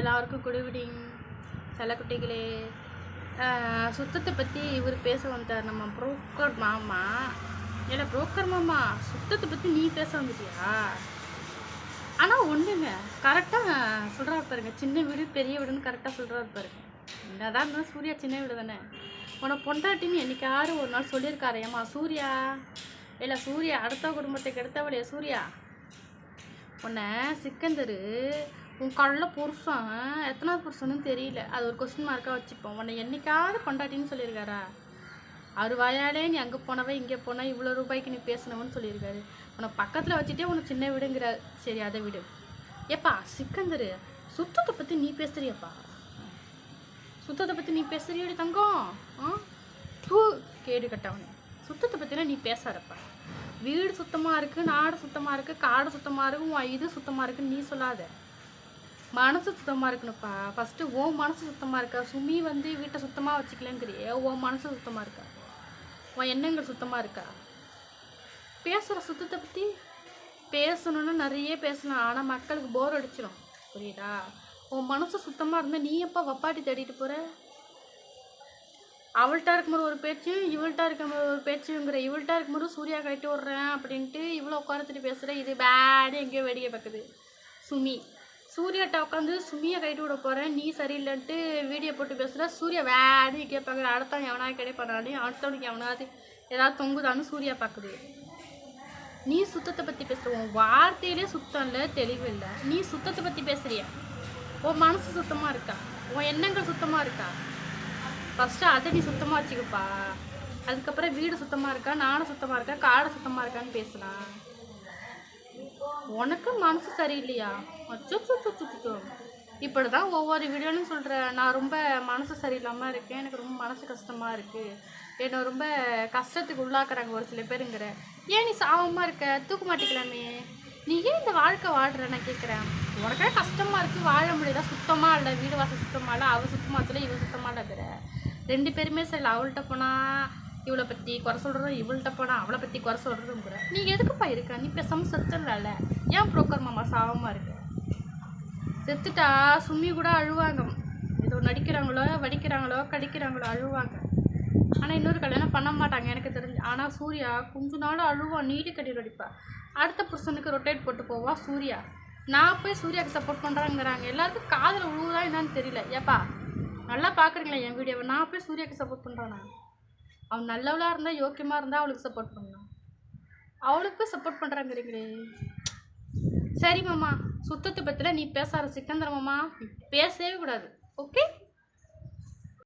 எல்லாருக்கும் good evening. குட்டிகளே சுத்தத்தை பற்றி இவர் பேச வந்தார் நம்ம புரோக்கர் மாமா. ஏன்னா புரோக்கர் மாமா சுத்தத்தை பற்றி நீ பேச வந்துட்டியா? ஆனால் ஒன்றுங்க கரெக்டாக சொல்கிறாரு பாருங்க. சின்ன வீடு பெரிய வீடுன்னு கரெக்டாக சொல்கிறாரு பாருங்க. என்னதான் இருந்தாலும் சூர்யா சின்ன வீடு தானே. உன பொண்டாட்டின்னு என்னைக்காரு ஒரு நாள் சொல்லியிருக்காரு. ஏமா சூர்யா? இல்லை சூர்யா அடுத்த குடும்பத்தை கெடுத்தவளையா சூர்யா? உன்னை சிக்கந்தரு உன் கள்ள புருஷன் எத்தனாவது புருஷனும் தெரியல. அது ஒரு கொஸ்டின் மார்க்காக வச்சுப்போம். உன்னை என்னைக்காவது கொண்டாட்டின்னு சொல்லியிருக்காரா? அவர் வாயாலே நீ அங்கே போனவ இங்கே போனால் இவ்வளோ ரூபாய்க்கு நீ பேசினவன்னு சொல்லியிருக்காரு. உன்னை பக்கத்தில் வச்சுட்டே உனக்கு சின்ன வீடுங்கிற சரி அதை விடு. ஏப்பா சிக்கந்தரு சுத்தத்தை பற்றி நீ பேசுறியப்பா. சுத்தத்தை பற்றி நீ பேசுறியடி தங்கம். ஆ? தூ கேடு கட்டவனே. சுத்தத்தை பற்றிலாம் நீ பேசாதப்பா. வீடு சுத்தமாக இருக்குது நாடு சுத்தமாக இருக்குது காடு சுத்தமாக இருக்குது உன் இது சுத்தமாக இருக்குன்னு நீ சொல்லாத. மனசு சுத்தமாக இருக்கணும்ப்பா. ஃபஸ்ட்டு உன் மனசு சுத்தமாக இருக்கா? சுமி வந்து வீட்டை சுத்தமாக வச்சுக்கலங்கிறியே ஓ மனசு சுத்தமாக இருக்கா? உன் எண்ணங்கள் சுத்தமாக இருக்கா? பேசுகிற சுத்தத்தை பற்றி பேசணும்னா நிறைய பேசலாம். ஆனால் மக்களுக்கு போர் அடிச்சிடும் புரியுதா? உன் மனசு சுத்தமாக இருந்தால் நீ எப்போ வப்பாட்டி தேடிட்டு போகிற அவள்கிட்ட இருக்கும்போது ஒரு பேச்சு இவள்கிட்ட இருக்கும்போது ஒரு பேச்சுங்கிற இவள்கிட்ட இருக்கும்போது சூர்யா கட்டி விட்றேன் அப்படின்ட்டு இவ்வளோ உட்காரத்துட்டு பேசுகிற இது பேடு எங்கேயோ வேடிக்கை பார்க்குது. சுமி. சூர்யாட்ட உட்காந்து சுமியை கைட்டு விட போகிறேன் நீ சரியில்லைன்ட்டு வீடியோ போட்டு பேசுகிற சூர்யா வேடி கேட்பாங்க. அடுத்தவன் எவனாவது கிடைப்பானாடி அடுத்தவனுக்கு எவனாவது ஏதாவது தொங்குதான்னு சூர்யா பார்க்குது நீ சுத்தத்தை பற்றி பேசுகிற உன் வார்த்தையிலே சுத்தம் இல்லை தெளிவு இல்லை. நீ சுத்தத்தை பற்றி பேசுகிறிய உன் மனசு சுத்தமாக இருக்கா? உன் எண்ணங்கள் சுத்தமாக இருக்கா? ஃபஸ்ட்டு அதை நீ சுத்தமாக வச்சுக்கப்பா. அதுக்கப்புறம் வீடு சுத்தமாக இருக்கா? நானும் சுத்தமாக இருக்கா? காடை சுத்தமாக இருக்கான்னு பேசலாம் உனக்கு மனசு சரியில்லையா? அச்சோ இப்படி தான் ஒவ்வொரு வீடியோலையும் சொல்கிறேன் நான் ரொம்ப மனசு சரியில்லாமல் இருக்கேன். எனக்கு ரொம்ப மனசு கஷ்டமாக இருக்குது என்னை ரொம்ப கஷ்டத்துக்கு உள்ளாக்குறாங்க ஒரு சில பேருங்கிற. ஏன் நீ சாவமாக இருக்க? தூக்க மாட்டிக்கலாமே நீ ஏன் இந்த வாழ்க்கை வாழ்கிற நான் கேட்குறேன் உனக்கே கஷ்டமாக இருக்குது வாழ முடியல. சுத்தமாக இல்லை. வீடு வாசல் சுத்தமாக இல்லை. அவள் சுத்தமாக இல்லை இவள் சுத்தமாக இல்லைங்கிற ரெண்டு பேருமே சரி அவள்கிட்ட போனால் இவளை பற்றி குறை சொல்கிறதும் இவள்கிட்ட போனால் அவளை பற்றி குறை சொல்கிறதுங்கிற நீ எதுக்குப்பா இருக்க? நீ பேசாமல் செத்துடல ஏன் புரோக்கர் மாமா சாவமாக இருக்கு? செத்துட்டா சும்மி கூட அழுவாங்க. ஏதோ நடிக்கிறாங்களோ வடிக்கிறாங்களோ கடிக்கிறாங்களோ அழுவாங்க. ஆனால் இன்னொரு கல்யாணம் பண்ண மாட்டாங்க எனக்கு தெரிஞ்சு. ஆனால் சூர்யா கொஞ்ச நாள் அழுவான் நீடி கட்டி அடிப்பா. அடுத்த புருஷனுக்கு ரொட்டேட் போட்டு போவா சூர்யா. நான் போய் சூர்யாவுக்கு சப்போர்ட் பண்ணுறாங்கிறாங்க எல்லாருக்கும் காதில் உழுவுதா என்னன்னு தெரியல. ஏப்பா நல்லா பார்க்குறீங்களா என் வீடியோவை நான் போய் சூர்யாவுக்கு சப்போர்ட் பண்ணுறானா அவன் நல்லவளாக இருந்தால் யோக்கியமாக இருந்தால் அவளுக்கு சப்போர்ட் பண்ணலாம். அவளுக்கு சப்போர்ட் பண்ணுறாங்கிறீங்களே சரி மாமா சுத்தத்தை பற்றில நீ பேசாத சிக்கந்தரமாம்மா பேசவே கூடாது. ஓகே